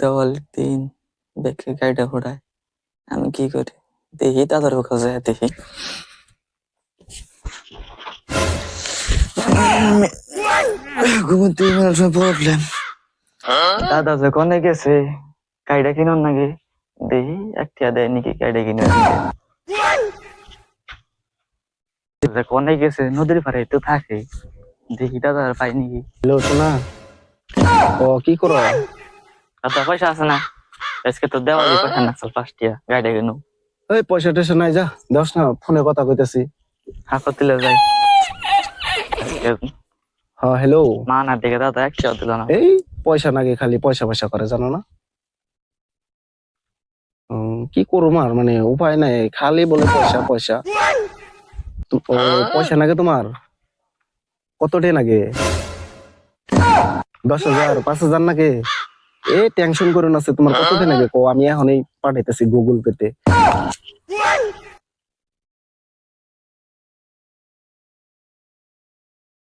দেওয়াল দিন দেখে গাড়িটা ঘোড়ায় আমি কি করি? দেখি, দাদার কাছে দেখি। ঘুমোতে প্রবলেম দাদা গেছে, গাড়িটা কিনুন নাকি? দেখি, একটা দেয় নাকি, গাড়িটা কিনে কোনে গেছে, নদীর তো থাকে। দেখি দাদা পাই নাকি। হ্যালো শোনা ও, কি করো? দাদা পয়সা আছে না। আজকে তো দেওয়া পয়সা না চল পাঁচটিয়া গাড়িটা কিনু। এই পয়সা টয়সা নাই যা দশ না ফোনে কথা কইতেছি। হাঁকো দিলে যাই। হ্যাঁ হ্যালো মা না দেখে দাদা একশো দিল না। এই পয়সা নাকি খালি পয়সা পয়সা করে জানো না? উম, কি করব আর মানে উপায় নাই খালি বলে পয়সা পয়সা। ও, পয়সা নাকি তোমার? কতটে নাকি দশ হাজার পাঁচ হাজার নাকি এ টেনশন করো না তোমার কতদিন আগে কো আমি এখনই পাঠাইতেছি গুগল পেতে।